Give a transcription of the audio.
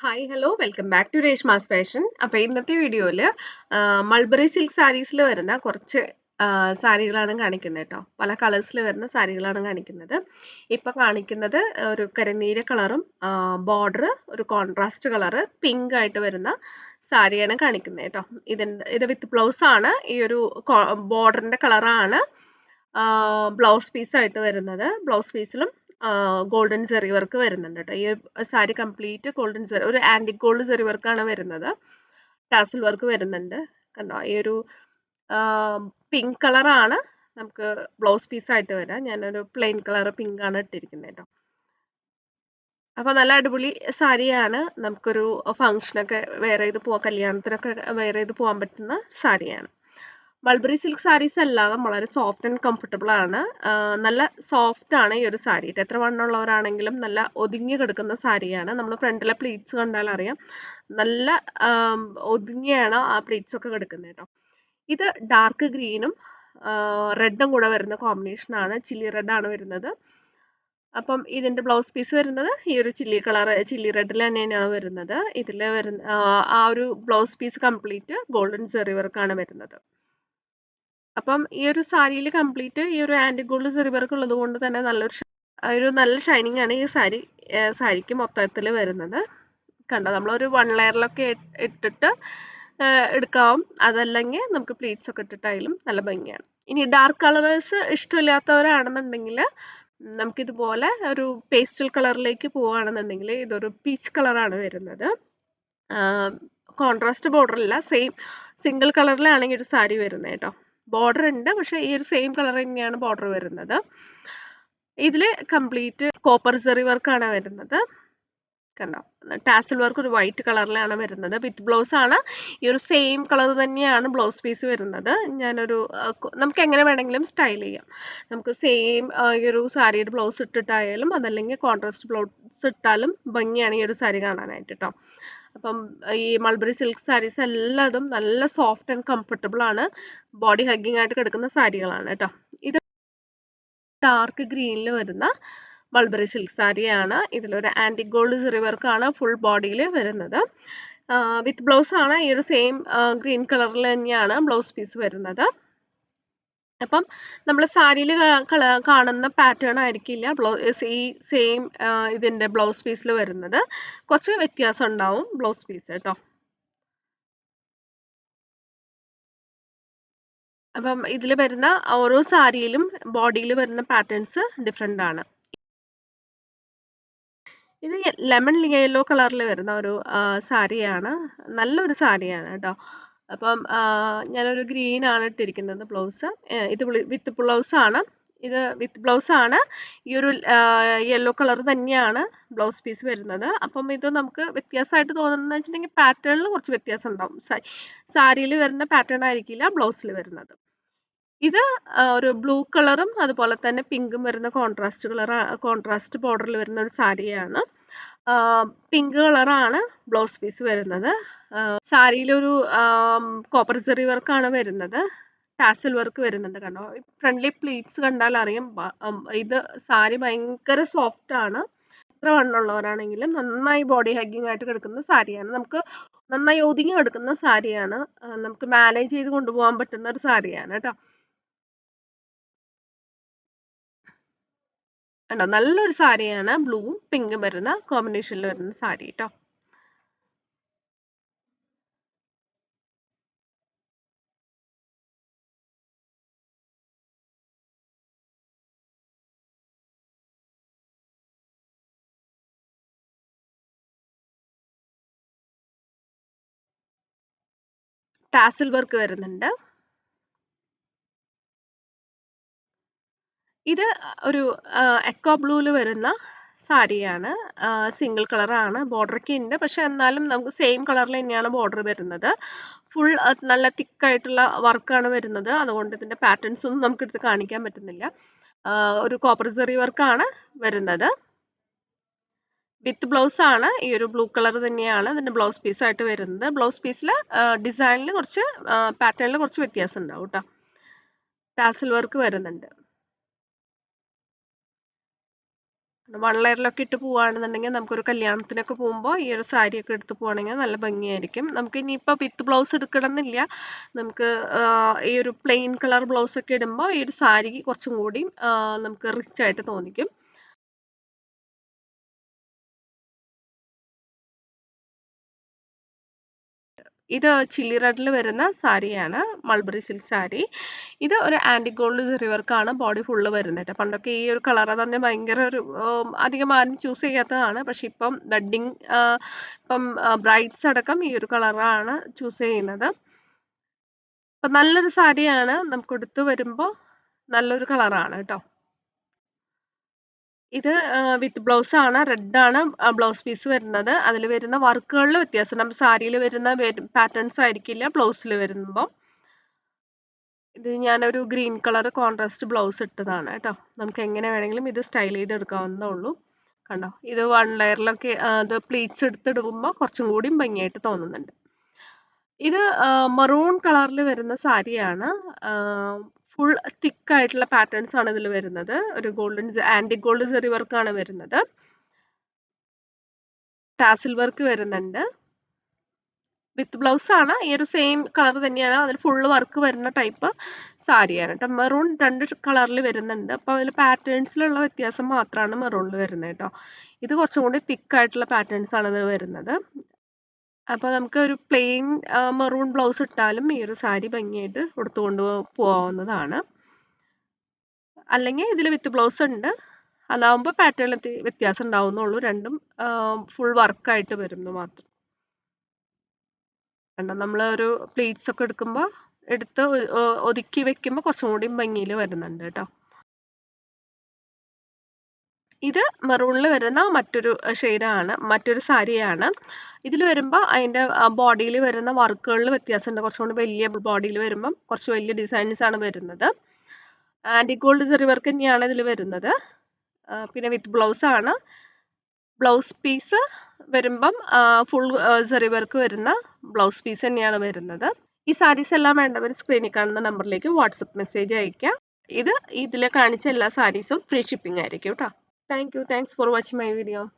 Hi hello welcome back to Reshma's fashion അപ്പോൾ ഇന്നത്തെ വീഡിയോയിൽ മൾബറി സിൽക്ക് സാരീസിൽ വരുന്ന കുറച്ച് സാരികളാണ് കാണിക്കുന്നത് കേട്ടോ. പല കളേഴ്സിൽ വരുന്ന സാരികളാണ് കാണിക്കുന്നത്. ഇപ്പോൾ കാണിക്കുന്നത് ഒരു കരനീര കളറും ബോർഡർ ഒരു കോൺട്രാസ്റ്റ് കളറ് പിങ്ക് ആയിട്ട് വരുന്ന സാരിയാണ് കാണിക്കുന്നത് കേട്ടോ. ഇതിന്റെ ഇത് വിത്ത് ബ്ലൗസ് ആണ്. ഈ ഒരു ബോർഡറിന്റെ കളറാണ് ബ്ലൗസ് പീസായിട്ട് വരുന്നത്. ബ്ലൗസ് പീസിലും ഗോൾഡൻ സെറി വർക്ക് വരുന്നുണ്ട് കേട്ടോ ഈ സാരി കംപ്ലീറ്റ് ഗോൾഡൻ സെറി ഒരു ആന്റിക് ഗോൾഡ് സെറി വർക്കാണ് വരുന്നത്. ടാസിൽ വർക്ക് വരുന്നുണ്ട്. കണ്ടോ? ഈ ഒരു പിങ്ക് കളറാണ് നമുക്ക് ബ്ലൗസ് പീസായിട്ട് വരാം. ഞാനൊരു പ്ലെയിൻ കളർ പിങ്ക് ആണ് ഇട്ടിരിക്കുന്നത് കേട്ടോ അപ്പോൾ നല്ല അടിപൊളി സാരിയാണ് നമുക്കൊരു ഫങ്ഷനൊക്കെ വേറെ ഇത് പോവാം കല്യാണത്തിനൊക്കെ വേറെ ഇത് പോകാൻ പറ്റുന്ന സാരിയാണ് മൾബറി സിൽക്ക് സാരീസ് എല്ലാം വളരെ സോഫ്റ്റ് ആൻഡ് കംഫർട്ടബിൾ ആണ്. നല്ല സോഫ്റ്റ് ആണ് ഈ ഒരു സാരി എത്ര വണ്ണമുള്ളവരാണെങ്കിലും നല്ല ഒതുങ്ങി കിടക്കുന്ന സാരിയാണ് നമ്മൾ ഫ്രണ്ടിലെ പ്ലീറ്റ്സ് കണ്ടാൽ അറിയാം. നല്ല ഒതുങ്ങിയാണ് ആ പ്ലീറ്റ്സ് ഒക്കെ കിടക്കുന്നത് കേട്ടോ. ഇത് ഡാർക്ക് ഗ്രീനും റെഡും കൂടെ വരുന്ന കോമ്പിനേഷൻ ആണ്. ചില്ലി റെഡ് ആണ് വരുന്നത്. അപ്പം ഇതിന്റെ ബ്ലൗസ് പീസ് വരുന്നത് ഈ ഒരു ചില്ലി കളർ ചില്ലി റെഡിൽ തന്നെയാണ് വരുന്നത്. ഇതിൽ വരുന്ന ആ ഒരു blouse piece complete golden zari വർക്കാണ് വരുന്നത്. അപ്പം ഈ ഒരു സാരിയിൽ കംപ്ലീറ്റ് ഈ ഒരു ആന്റി ഗോൾഡ് സിറി വർക്ക് ഉള്ളത് കൊണ്ട് തന്നെ നല്ലൊരു ഒരു നല്ല ഷൈനിങ് ആണ് ഈ സാരി സാരിക്ക് മൊത്തത്തിൽ വരുന്നത്. കണ്ടോ? നമ്മളൊരു വൺ ലെയറിലൊക്കെ ഇട്ടിട്ട് എടുക്കാം. അതല്ലെങ്കിൽ നമുക്ക് പ്ലീറ്റ്സ് ഒക്കെ ഇട്ടിട്ടായാലും നല്ല ഭംഗിയാണ്. ഇനി ഡാർക്ക് കളേഴ്സ് ഇഷ്ടമില്ലാത്തവരാണെന്നുണ്ടെങ്കിൽ നമുക്കിതുപോലെ ഒരു പേസ്റ്റൽ കളറിലേക്ക് പോവുകയാണെന്നുണ്ടെങ്കിൽ ഇതൊരു പീച്ച് കളറാണ് വരുന്നത്. കോൺട്രാസ്റ്റ് ബോർഡറില്ല സെയിം സിംഗിൾ കളറിലാണെങ്കിൽ ഒരു സാരി വരുന്നത് കേട്ടോ. ബോർഡർ ഉണ്ട്. പക്ഷേ ഈ ഒരു സെയിം കളർ തന്നെയാണ് ബോർഡർ വരുന്നത്. ഇതിൽ കംപ്ലീറ്റ് കോപ്പർ സെറി വർക്കാണ് വരുന്നത്. കണ്ടോ? ടാസൽ വർക്ക് ഒരു വൈറ്റ് കളറിലാണ് വരുന്നത്. വിത്ത് ബ്ലൗസ് ആണ്. ഈ ഒരു സെയിം കളർ തന്നെയാണ് ബ്ലൗസ് പീസ് വരുന്നത്. ഞാനൊരു നമുക്ക് എങ്ങനെ വേണമെങ്കിലും സ്റ്റൈൽ ചെയ്യാം. നമുക്ക് സെയിം ഈ ഒരു സാരിയുടെ ബ്ലൗസ് ഇട്ടിട്ടായാലും അതല്ലെങ്കിൽ കോൺട്രാസ്റ്റ് ബ്ലൗസ് ഇട്ടാലും ഭംഗിയാണ് ഈ ഒരു സാരി കാണാനായിട്ട് കേട്ടോ അപ്പം ഈ മൾബറി സിൽക്ക് സാരീസ് എല്ലാതും നല്ല സോഫ്റ്റ് ആൻഡ് കംഫർട്ടബിൾ ആണ്. ബോഡി ഹഗ്ഗിങ് ആയിട്ട് കിടക്കുന്ന സാരികളാണ് കേട്ടോ. ഇത് ഡാർക്ക് ഗ്രീനിൽ വരുന്ന മൾബറി സിൽക്ക് സാരിയാണ് ഇതിലൊരു ആന്റി ഗോൾഡ് സിറി ആണ് ഫുൾ ബോഡിയിൽ വരുന്നത്. വിത്ത് ബ്ലൗസ് ആണ്. ഈ ഒരു സെയിം ഗ്രീൻ കളറിൽ തന്നെയാണ് ബ്ലൗസ് പീസ് വരുന്നത്. അപ്പം നമ്മൾ സാരിയിൽ കാണുന്ന പാറ്റേൺ ആയിരിക്കില്ല. ബ്ലൗസ് ഈ സെയിം ഇതിന്റെ ബ്ലൗസ് പീസിൽ വരുന്നത്. കുറച്ച് വ്യത്യാസം ഉണ്ടാവും ബ്ലൗസ് പീസ് കേട്ടോ. അപ്പം ഇതിൽ വരുന്ന ഓരോ സാരിയിലും ബോഡിയിൽ വരുന്ന പാറ്റേൺസ് ഡിഫറെന്റ് ആണ്. ഇത് ലെമൺ യെല്ലോ കളറിൽ വരുന്ന ഒരു സാരിയാണ്. നല്ലൊരു സാരിയാണ് കേട്ടോ. അപ്പം ഞാനൊരു ഗ്രീൻ ആണ് ഇട്ടിരിക്കുന്നത് ബ്ലൗസ്. ഇത് വിത്ത് ബ്ലൗസ് ആണ്. ഇത് വിത്ത് ബ്ലൗസ് ആണ്. ഈ ഒരു യെല്ലോ കളർ തന്നെയാണ് ബ്ലൗസ് പീസ് വരുന്നത്. അപ്പം ഇത് നമുക്ക് വ്യത്യാസമായിട്ട് തോന്നുന്നത് വെച്ചിട്ടുണ്ടെങ്കിൽ പാറ്റേണിൽ കുറച്ച് വ്യത്യാസം ഉണ്ടാവും. സാരിയിൽ വരുന്ന പാറ്റേൺ ആയിരിക്കില്ല ബ്ലൗസിൽ വരുന്നത്. ഇത് ഒരു ബ്ലൂ കളറും അതുപോലെ തന്നെ പിങ്കും വരുന്ന കോൺട്രാസ്റ്റ് കളർ കോൺട്രാസ്റ്റ് ബോർഡറിൽ വരുന്ന ഒരു സാരിയാണ്. പിങ്ക് കളറാണ് ബ്ലൗസ് പീസ് വരുന്നത്. സാരിയിലൊരു കോപ്പർ ചെറി വർക്കാണ് വരുന്നത്. ടാസൽ വർക്ക് വരുന്നുണ്ട് കണ്ടോ? ഫ്രണ്ട്ലി പ്ലീറ്റ്സ് കണ്ടാൽ അറിയാം. ഇത് സാരി ഭയങ്കര സോഫ്റ്റ് ആണ്. എത്ര വണ്ണുള്ളവരാണെങ്കിലും നന്നായി ബോഡി ഹഗ്ഗിങ് ആയിട്ട് കിടക്കുന്ന സാരിയാണ്. നമുക്ക് നന്നായി ഒതുങ്ങി കിടക്കുന്ന സാരിയാണ്. നമുക്ക് മാനേജ് ചെയ്ത് കൊണ്ടുപോകാൻ പറ്റുന്ന ഒരു സാരിയാണ് കേട്ടോ. കണ്ടോ? നല്ലൊരു സാരിയാണ്. ബ്ലൂവും പിങ്കും വരുന്ന കോമ്പിനേഷനിൽ വരുന്ന സാരി കേട്ടോ ടാസിൽ വർക്ക് വരുന്നുണ്ട്. ഇത് ഒരു എക്കോ ബ്ലൂവിൽ വരുന്ന സാരിയാണ്. സിംഗിൾ കളറാണ് ബോർഡറൊക്കെ ഉണ്ട് പക്ഷെ എന്നാലും നമുക്ക് സെയിം കളറിൽ തന്നെയാണ് ബോർഡർ വരുന്നത്. ഫുൾ നല്ല തിക്കായിട്ടുള്ള വർക്കാണ് വരുന്നത്. അതുകൊണ്ട് ഇതിന്റെ പാറ്റേൺസ് ഒന്നും നമുക്ക് എടുത്ത് കാണിക്കാൻ പറ്റുന്നില്ല. ഒരു കോപ്പർ സെറി വർക്കാണ് വരുന്നത്. വിത്ത് ബ്ലൗസ് ആണ്. ഈ ഒരു ബ്ലൂ കളർ തന്നെയാണ് ഇതിന്റെ ബ്ലൗസ് പീസ് ആയിട്ട് വരുന്നത്. ബ്ലൗസ് പീസിൽ ഡിസൈനിൽ കുറച്ച് പാറ്റേണിൽ കുറച്ച് വ്യത്യാസം ഉണ്ടാവും കേട്ടോ ടാസൽ വർക്ക് വരുന്നുണ്ട്. വൺ ലെയറിലൊക്കെ ഇട്ട് പോവുകയാണെന്നുണ്ടെങ്കിൽ നമുക്കൊരു കല്യാണത്തിനൊക്കെ പോകുമ്പോൾ ഈ ഒരു സാരിയൊക്കെ എടുത്ത് പോവുകയാണെങ്കിൽ നല്ല ഭംഗിയായിരിക്കും. നമുക്ക് ഇനിയിപ്പോൾ വിത്ത് ബ്ലൗസ് എടുക്കണമെന്നില്ല. നമുക്ക് ഈ ഒരു പ്ലെയിൻ കളർ ബ്ലൗസ് ഒക്കെ ഇടുമ്പോൾ ഈ ഒരു സാരി കുറച്ചും കൂടി നമുക്ക് റിച്ച് ആയിട്ട് തോന്നിക്കും. ഇത് ചില്ലി റെഡിൽ വരുന്ന സാരിയാണ് മൾബറി സിൽക്ക് സാരി. ഇത് ഒരു ആന്റി ഗോൾഡ് സെറി വർക്കാണ് ബോഡി ഫുള്ള് വരുന്നത്. കേട്ടോ പണ്ടൊക്കെ ഈ ഒരു കളർ തന്നെ ഭയങ്കര ഒരു അധികം ആരും ചൂസ് ചെയ്യാത്തതാണ്. പക്ഷെ ഇപ്പം വെഡ്ഡിങ് ഇപ്പം ബ്രൈഡ്സ് അടക്കം ഈ ഒരു കളറാണ് ചൂസ് ചെയ്യുന്നത്. അപ്പം നല്ലൊരു സാരിയാണ് നമുക്ക് എടുത്തു വരുമ്പോൾ നല്ലൊരു കളറാണ് കേട്ടോ. ഇത് വിത്ത് ബ്ലൗസ് ആണ് റെഡ് ആണ് ബ്ലൗസ് പീസ് വരുന്നത്. അതിൽ വരുന്ന വർക്കുകളിൽ വ്യത്യാസം. നമ്മൾ സാരിയിൽ വരുന്ന പാറ്റേൺസ് ആയിരിക്കില്ല ബ്ലൗസിൽ വരുമ്പോൾ ഇത് ഞാനൊരു ഗ്രീൻ കളർ കോൺട്രാസ്റ്റ് ബ്ലൗസ് ഇട്ടതാണ് കേട്ടോ. നമുക്ക് എങ്ങനെ വേണമെങ്കിലും ഇത് സ്റ്റൈൽ ചെയ്തെടുക്കാവുന്നതേ ഉള്ളൂ കണ്ടോ? ഇത് വൺ ലെയറിലൊക്കെ ഇത് പ്ലീറ്റ്സ് എടുത്തിടുമ്പോൾ കുറച്ചും കൂടി ഭംഗിയായിട്ട് തോന്നുന്നുണ്ട്. ഇത് മറൂൺ കളറിൽ വരുന്ന സാരിയാണ്. ഫുൾ തിക്ക് ആയിട്ടുള്ള പാറ്റേൺസ് ആണ് ഇതിൽ വരുന്നത്. ഒരു ഗോൾഡൻ ആന്റി ഗോൾഡ് സെറി വർക്കാണ് വരുന്നത്. ടാസിൽ വർക്ക് വരുന്നുണ്ട്. വിത്ത് ബ്ലൗസ് ആണ്. ഈ ഒരു സെയിം കളർ തന്നെയാണ്. അതിൽ ഫുൾ വർക്ക് വരുന്ന ടൈപ്പ് സാരിയാണ് കേട്ടോ. മെറൂൺ രണ്ട് കളറിൽ വരുന്നുണ്ട്. അപ്പോൾ അതിൽ പാറ്റേൺസിലുള്ള വ്യത്യാസം മാത്രമാണ് മെറൂണിൽ വരുന്നത് കേട്ടോ. ഇത് കുറച്ചും കൂടി തിക്ക് ആയിട്ടുള്ള പാറ്റേൺസ് ആണ് ഇത് വരുന്നത്. അപ്പോൾ നമുക്ക് ഒരു പ്ലെയിൻ മെറൂൺ ബ്ലൗസ് ഇട്ടാലും ഈ ഒരു സാരി ഭംഗിയായിട്ട് ഉടുത്തുകൊണ്ട് പോകാവുന്നതാണ് അല്ലെങ്കിൽ ഇതിൽ വിത്ത് ബ്ലൗസ് ഉണ്ട്. അതാവുമ്പോൾ പാറ്റേണിൽ വ്യത്യാസം ഉണ്ടാവുന്നുള്ളൂ. രണ്ടും ഫുൾ വർക്കായിട്ട് വരുന്നു മാത്രം. കണ്ടോ നമ്മൾ ഒരു പ്ലേറ്റ്സ് ഒക്കെ എടുക്കുമ്പോൾ എടുത്ത് ഒതുക്കി വെക്കുമ്പോൾ കുറച്ചും കൂടി ഭംഗിയിൽ വരുന്നുണ്ട് കേട്ടോ. ഇത് മെറൂണിൽ വരുന്ന മറ്റൊരു ഷെയ്ഡാണ് മറ്റൊരു സാരിയാണ്. ഇതിൽ വരുമ്പോൾ അതിന്റെ ബോഡിയിൽ വരുന്ന വർക്കുകളിൽ വ്യത്യാസമുണ്ട്. കുറച്ചുകൂടി വലിയ ബോഡിയിൽ വരുമ്പം കുറച്ച് വലിയ ഡിസൈൻസ് ആണ് വരുന്നത്. ആന്റി ഗോൾഡ് സെറി വർക്ക് തന്നെയാണ് ഇതിൽ വരുന്നത്. പിന്നെ വിത്ത് ബ്ലൗസ് ആണ്. ബ്ലൗസ് പീസ് വരുമ്പം ഫുൾ സെറി വർക്ക് വരുന്ന ബ്ലൗസ് പീസ് തന്നെയാണ് വരുന്നത്. ഈ സാരീസ് എല്ലാം വേണ്ടവർ സ്ക്രീനിൽ കാണുന്ന നമ്പറിലേക്ക് വാട്സപ്പ് മെസ്സേജ് അയക്കാം ഇത് ഇതിൽ കാണിച്ച എല്ലാ സാരീസും ഫ്രീ ഷിപ്പിംഗ് ആയിരിക്കും കേട്ടോ. Thank you. Thanks for watching my video.